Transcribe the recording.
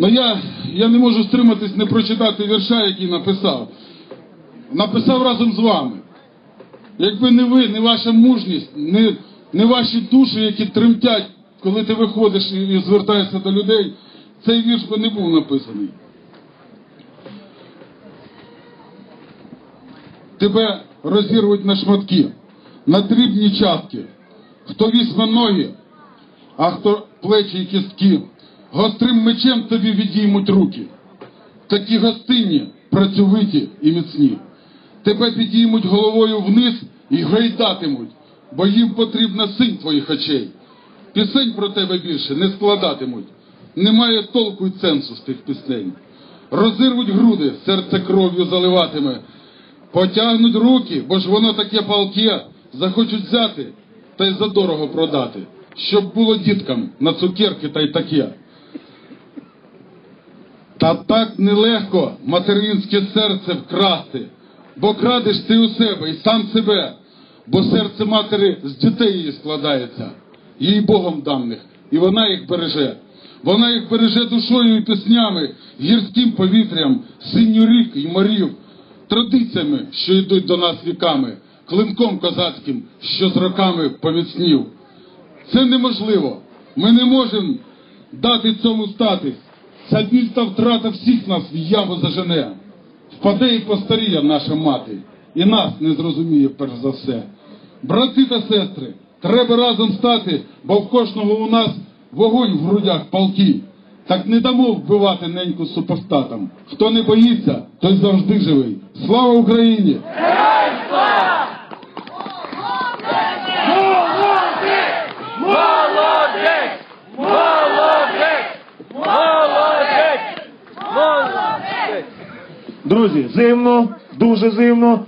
Ну я, я не можу стриматись не прочитати вірша, який написав. Написав разом з вами. Якби не ви, не ваша мужність, не, не ваші душі, які тремтять, коли ти виходиш і, звертаєшся до людей, цей вірш би не був написаний. Тебе розірвуть на шматки, на дрібні частки. Хто візьме ноги, а хто плечі і кістки, гострим мечем тобі відіймуть руки. Такі гостинні, працьовиті і міцні. Тебе підіймуть головою вниз і гайдатимуть, бо їм потрібна синь твоїх очей. Пісень про тебе більше не складатимуть. Немає толку й сенсу з тих пісень. Розірвуть груди, серце кров'ю заливатиме. Потягнуть руки, бо ж воно таке палке, захочуть взяти та й задорого продати, щоб було діткам на цукерки та й таке. Та так нелегко материнське серце вкрасти, бо крадеш ти у себе і сам себе, бо серце матері з дітей її складається, їй Богом даних, і вона їх береже. Вона їх береже душою і піснями, гірським повітрям, синю рік і морів, традиціями, що йдуть до нас віками, клинком козацьким, що з роками поміцнів. Це неможливо. Ми не можемо дати цьому статись. Ця біль та втрата всіх нас в яму зажене. Впаде і постаріє наша мати, і нас не зрозуміє перш за все. Брати та сестри, треба разом стати, бо в кожного у нас вогонь в грудях палки. Так не дамо вбивати неньку супостатам. Хто не боїться, той завжди живий. Слава Україні! Молодець! Друзі, зимно, дуже зимно.